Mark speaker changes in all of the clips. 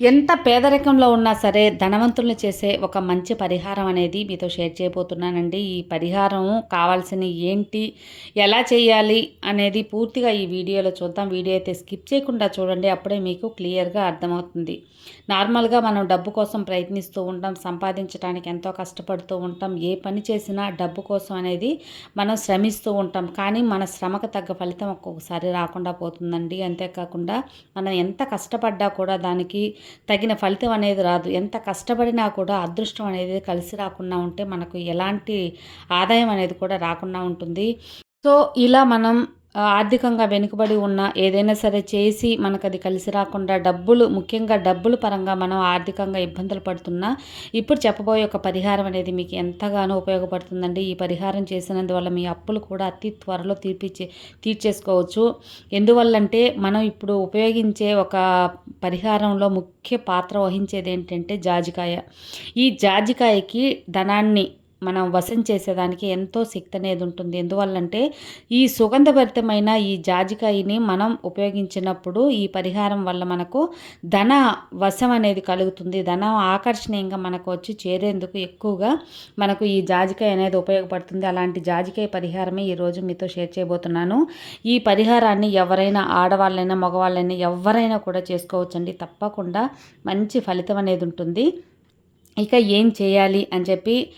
Speaker 1: ఎంత పేదరికంలో ఉన్నా సరే ధనవంతులను చేసే ఒక మంచి పరిహారం అనేది మీతో షేర్ చేయబోతున్నానండి. ఈ పరిహారం కావాల్సిన ఏంటి ఎలా చేయాలి అనేది పూర్తిగా ఈ వీడియోలో చూద్దాం. వీడియో అయితే స్కిప్ చేయకుండా చూడండి అప్పుడే మీకు క్లియర్గా అర్థమవుతుంది. నార్మల్గా మనం డబ్బు కోసం ప్రయత్నిస్తూ ఉంటాం సంపాదించడానికి ఎంతో కష్టపడుతూ ఉంటాం ఏ పని చేసినా డబ్బు కోసం అనేది మనం శ్రమిస్తూ ఉంటాం. కానీ మన శ్రమకు తగ్గ ఫలితం ఒక్కొక్కసారి రాకుండా పోతుందండి. అంతేకాకుండా మనం ఎంత కష్టపడ్డా కూడా దానికి తగిన ఫలితం అనేది రాదు. ఎంత కష్టపడినా కూడా అదృష్టం అనేది కలిసి రాకుండా ఉంటే మనకు ఎలాంటి ఆదాయం అనేది కూడా రాకుండా ఉంటుంది. సో ఇలా మనం ఆర్థికంగా వెనుకబడి ఉన్న ఏదైనా సరే చేసి మనకు అది కలిసి రాకుండా డబ్బులు ముఖ్యంగా డబ్బులు పరంగా మనం ఆర్థికంగా ఇబ్బందులు పడుతున్నా ఇప్పుడు చెప్పబోయే ఒక పరిహారం అనేది మీకు ఎంతగానో ఉపయోగపడుతుందండి. ఈ పరిహారం చేసినందువల్ల మీ అప్పులు కూడా అతి త్వరలో తీర్పిచ్చే తీర్చేసుకోవచ్చు. ఎందువల్లంటే మనం ఇప్పుడు ఉపయోగించే ఒక పరిహారంలో ముఖ్య పాత్ర వహించేది ఏంటంటే జాజికాయ. ఈ జాజికాయకి ధనాన్ని మనం వశం చేసేదానికి ఎంతో శక్తి అనేది ఉంటుంది. ఎందువల్లంటే ఈ సుగంధభరితమైన ఈ జాజికాయని మనం ఉపయోగించినప్పుడు ఈ పరిహారం వల్ల మనకు ధన వశం అనేది కలుగుతుంది. ధనం ఆకర్షణీయంగా మనకు వచ్చి చేరేందుకు ఎక్కువగా మనకు ఈ జాజికాయ అనేది ఉపయోగపడుతుంది. అలాంటి జాజికాయ పరిహారమే ఈరోజు మీతో షేర్ చేయబోతున్నాను. ఈ పరిహారాన్ని ఎవరైనా ఆడవాళ్ళైనా మగవాళ్ళైనా ఎవరైనా కూడా చేసుకోవచ్చండి. తప్పకుండా మంచి ఫలితం అనేది ఉంటుంది. ఇక ఏం చేయాలి అని చెప్పి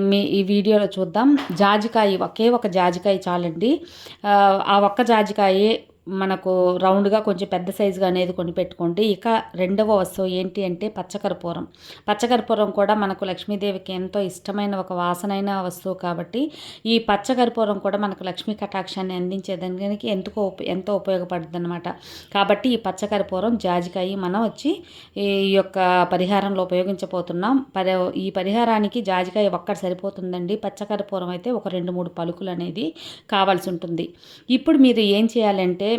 Speaker 1: మీ ఈ వీడియోలో చూద్దాం. జాజికాయ ఒకే ఒక జాజికాయ చాలండి. ఆ, ఆ ఒక్క జాజికాయ మనకు రౌండ్గా కొంచెం పెద్ద సైజుగా అనేది కొని పెట్టుకోండి ఇక రెండవ వస్తువు ఏంటి అంటే పచ్చకర్పూరం. పచ్చకర్పూరం కూడా మనకు లక్ష్మీదేవికి ఎంతో ఇష్టమైన ఒక వాసనైన వస్తువు కాబట్టి ఈ పచ్చకర్పూరం కూడా మనకు లక్ష్మీ కటాక్షాన్ని అందించేదానికి దానికి ఎందుకో ఎంతో ఉపయోగపడుతుంది అనమాట కాబట్టి ఈ పచ్చకర్పూరం జాజికాయ మనం వచ్చి ఈ యొక్క పరిహారంలో ఉపయోగించబోతున్నాం. పరి ఈ పరిహారానికి జాజికాయ ఒక్కటి సరిపోతుందండి. పచ్చకర్పూరం అయితే ఒక రెండు మూడు పలుకులు అనేది కావాల్సి ఉంటుంది. ఇప్పుడు మీరు ఏం చేయాలంటే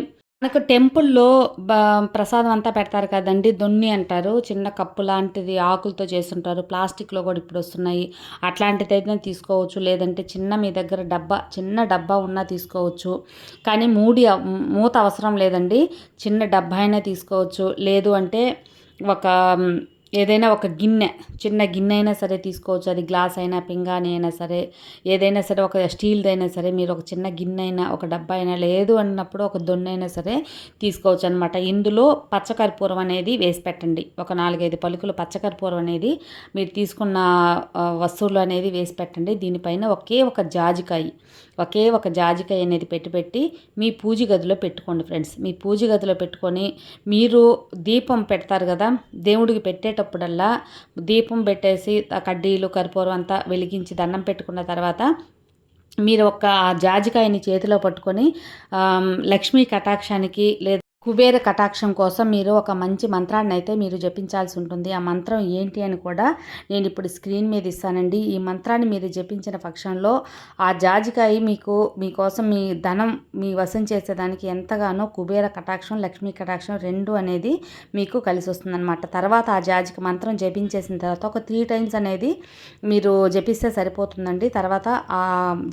Speaker 1: మనకు టెంపుల్లో బ ప్రసాదం అంతా పెడతారు కదండి దొన్ని అంటారు. చిన్న కప్పు లాంటిది ఆకులతో చేస్తుంటారు. ప్లాస్టిక్లో కూడా ఇప్పుడు వస్తున్నాయి. అట్లాంటిది అయితే తీసుకోవచ్చు. లేదంటే చిన్న మీ దగ్గర డబ్బా చిన్న డబ్బా ఉన్నా తీసుకోవచ్చు. కానీ మూడి మూత అవసరం లేదండి. చిన్న డబ్బా అయినా తీసుకోవచ్చు. లేదు అంటే ఒక ఏదైనా ఒక గిన్నె చిన్న గిన్నె అయినా సరే తీసుకోవచ్చు. అది గ్లాస్ అయినా పింగాణి అయినా సరే ఏదైనా సరే ఒక స్టీల్ది అయినా సరే మీరు ఒక చిన్న గిన్నె అయినా ఒక డబ్బా అయినా లేదు అన్నప్పుడు ఒక దొన్నైనా సరే తీసుకోవచ్చు అనమాట ఇందులో పచ్చకర్పూరం అనేది వేసి పెట్టండి. ఒక నాలుగైదు పలుకులు పచ్చకర్పూరం అనేది మీరు తీసుకున్న వస్తువులు అనేది వేసి పెట్టండి. దీనిపైన ఒకే ఒక జాజికాయ ఒకే ఒక జాజికాయ అనేది పెట్టి పెట్టి మీ పూజ గదిలో పెట్టుకోండి ఫ్రెండ్స్. మీ పూజ గదిలో పెట్టుకొని మీరు దీపం పెడతారు కదా దేవుడికి పెట్టేటప్పుడల్లా దీపం పెట్టేసి కడ్డీలు కర్పూరం అంతా వెలిగించి దండం పెట్టుకున్న తర్వాత మీరు ఒక ఆ జాజికాయని చేతిలో పట్టుకొని లక్ష్మీ కటాక్షానికి లేదా కుబేర కటాక్షం కోసం మీరు ఒక మంచి మంత్రాన్ని అయితే మీరు జపించాల్సి ఉంటుంది. ఆ మంత్రం ఏంటి అని కూడా నేను ఇప్పుడు స్క్రీన్ మీద ఇస్తానండి. ఈ మంత్రాన్ని మీరు జపించిన పక్షంలో ఆ జాజికాయ మీకు మీకోసం మీ ధనం మీ వశం చేసేదానికి ఎంతగానో కుబేర కటాక్షం లక్ష్మీ కటాక్షం రెండు అనేది మీకు కలిసి వస్తుందన్నమాట. తర్వాత ఆ జాజిక మంత్రం జపించేసిన తర్వాత ఒక త్రీ టైమ్స్ అనేది మీరు జపిస్తే సరిపోతుందండి. తర్వాత ఆ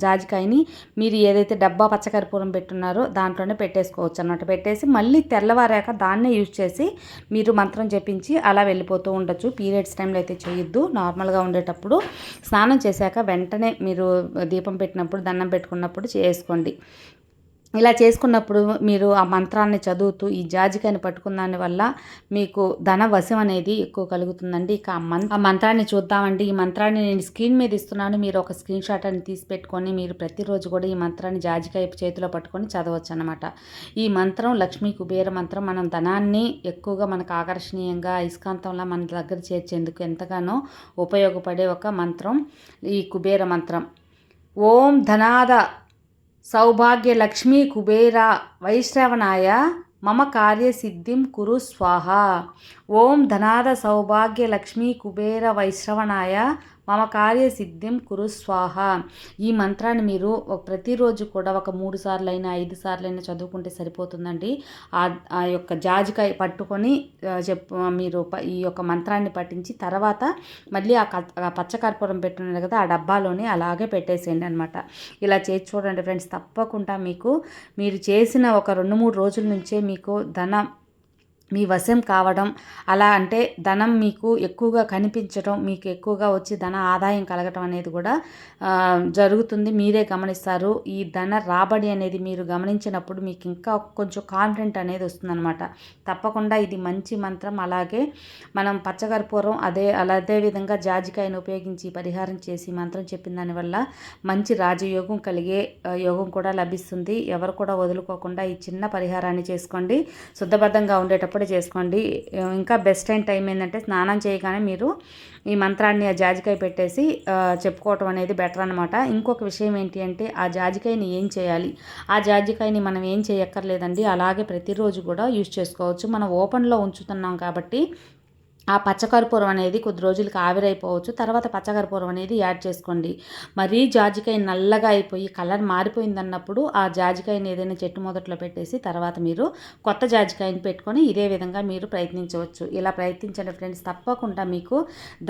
Speaker 1: జాజికాయని మీరు ఏదైతే డబ్బా పచ్చకర్పూరం పెట్టున్నారో దాంట్లోనే పెట్టేసుకోవచ్చు అన్నమాట పెట్టేసి మళ్ళీ తెల్లవారాక దాన్నే యూజ్ చేసి మీరు మంత్రం జపించి అలా వెళ్ళిపోతూ ఉండొచ్చు. పీరియడ్స్ టైంలో అయితే చేయొద్దు. నార్మల్గా ఉండేటప్పుడు స్నానం చేశాక వెంటనే మీరు దీపం పెట్టినప్పుడు దండం పెట్టుకున్నప్పుడు చేసుకోండి. ఇలా చేసుకున్నప్పుడు మీరు ఆ మంత్రాన్ని చదువుతూ ఈ జాజికాయని పట్టుకున్న దాని వల్ల మీకు ధన వశం అనేది ఎక్కువ కలుగుతుందండి. ఇక ఆ మం ఆ మంత్రాన్ని చూద్దామండి. ఈ మంత్రాన్ని నేను స్క్రీన్ మీద ఇస్తున్నాను. మీరు ఒక స్క్రీన్ షాట్ అని తీసి పెట్టుకొని మీరు ప్రతిరోజు కూడా ఈ మంత్రాన్ని జాజికాయ చేతిలో పట్టుకొని చదవచ్చు అనమాట ఈ మంత్రం లక్ష్మీ కుబేర మంత్రం. మనం ధనాన్ని ఎక్కువగా మనకు ఆకర్షణీయంగా అయస్కాంతంలా మన దగ్గర చేర్చేందుకు ఎంతగానో ఉపయోగపడే ఒక మంత్రం ఈ కుబేర మంత్రం. ఓం ధనాద సౌభాగ్య లక్ష్మీ కుబేర వైశ్రవణాయ మమ కార్యసిద్ధిం కురు స్వాహ. ఓం ధనాద సౌభాగ్య లక్ష్మీ కుబేర వైశ్రవణాయ మమ కార్యసిద్ధిం కురు స్వాహ. ఈ మంత్రాన్ని మీరు ప్రతిరోజు కూడా ఒక మూడు సార్లు అయినా ఐదు సార్లు అయినా చదువుకుంటే సరిపోతుందండి. ఆ యొక్క జాజికాయ పట్టుకొని చెప్పు మీరు ఈ యొక్క మంత్రాన్ని పట్టించి తర్వాత మళ్ళీ ఆ పచ్చకర్పూరం పెట్టున్నారు కదా ఆ డబ్బాలోనే అలాగే పెట్టేసేయండి అనమాట ఇలా చేసి చూడండి ఫ్రెండ్స్ తప్పకుండా మీకు మీరు చేసిన ఒక రెండు మూడు రోజుల నుంచే మీకు ధనం మీ వశం కావడం అలా అంటే ధనం మీకు ఎక్కువగా కనిపించడం మీకు ఎక్కువగా వచ్చి ధన ఆదాయం కలగటం అనేది కూడా జరుగుతుంది. మీరే గమనిస్తారు. ఈ ధన రాబడి అనేది మీరు గమనించినప్పుడు మీకు ఇంకా కొంచెం కాన్ఫిడెంట్ అనేది వస్తుందన్నమాట. తప్పకుండా ఇది మంచి మంత్రం. అలాగే మనం పచ్చకర్పూరం అదే అదే విధంగా జాజికాయను ఉపయోగించి పరిహారం చేసి మంత్రం చెప్పిన దానివల్ల మంచి రాజయోగం కలిగే యోగం కూడా లభిస్తుంది. ఎవరు కూడా వదులుకోకుండా ఈ చిన్న పరిహారాన్ని చేసుకోండి. శుద్ధబద్ధంగా ఉండేటప్పుడు కూడా చేసుకోండి. ఇంకా బెస్ట్ అయిన టైం ఏంటంటే స్నానం చేయగానే మీరు ఈ మంత్రాన్ని ఆ జాజికాయ పెట్టేసి చెప్పుకోవటం అనేది బెటర్ అనమాట ఇంకొక విషయం ఏంటి అంటే ఆ జాజికాయని ఏం చేయాలి? ఆ జాజికాయని మనం ఏం చేయక్కర్లేదండి. అలాగే ప్రతిరోజు కూడా యూజ్ చేసుకోవచ్చు. మనం ఓపెన్లో ఉంచుతున్నాం కాబట్టి ఆ పచ్చకర్పూరం అనేది కొద్ది రోజులకి ఆవిరైపోవచ్చు. తర్వాత పచ్చకర్పూరం అనేది యాడ్ చేసుకోండి. మరీ జాజికాయ నల్లగా అయిపోయి కలర్ మారిపోయిందన్నప్పుడు ఆ జాజికాయని ఏదైనా చెట్టు మొదట్లో పెట్టేసి తర్వాత మీరు కొత్త జాజికాయని పెట్టుకొని ఇదే విధంగా మీరు ప్రయత్నించవచ్చు. ఇలా ప్రయత్నించండి ఫ్రెండ్స్. తప్పకుండా మీకు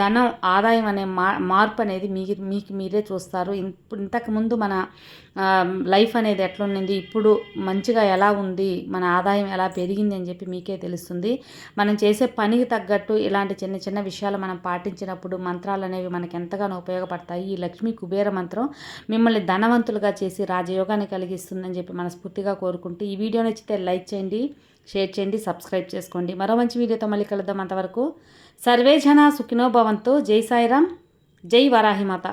Speaker 1: ధనం ఆదాయం అనే మార్పు అనేది మీరు మీకు మీరే చూస్తారు. ఇంతకుముందు మన లైఫ్ అనేది ఎట్లుండింది ఇప్పుడు మంచిగా ఎలా ఉంది? మన ఆదాయం ఎలా పెరిగింది అని చెప్పి మీకే తెలుస్తుంది. మనం చేసే పనికి తగ్గట్టు ఇలాంటి చిన్న చిన్న విషయాలు మనం పాటించినప్పుడు మంత్రాలు అనేవి మనకు ఎంతగానో ఉపయోగపడతాయి. ఈ లక్ష్మీ కుబేర మంత్రం మిమ్మల్ని ధనవంతులుగా చేసి రాజయోగాన్ని కలిగిస్తుందని చెప్పి మనస్ఫూర్తిగా కోరుకుంటూ ఈ వీడియో నచ్చితే లైక్ చేయండి షేర్ చేయండి సబ్స్క్రైబ్ చేసుకోండి. మరో మంచి వీడియోతో మళ్ళీ కలుద్దాం అంతవరకు. సర్వేజన సుఖినోభవంతో జై సాయిరామ్. జై వరాహిమాత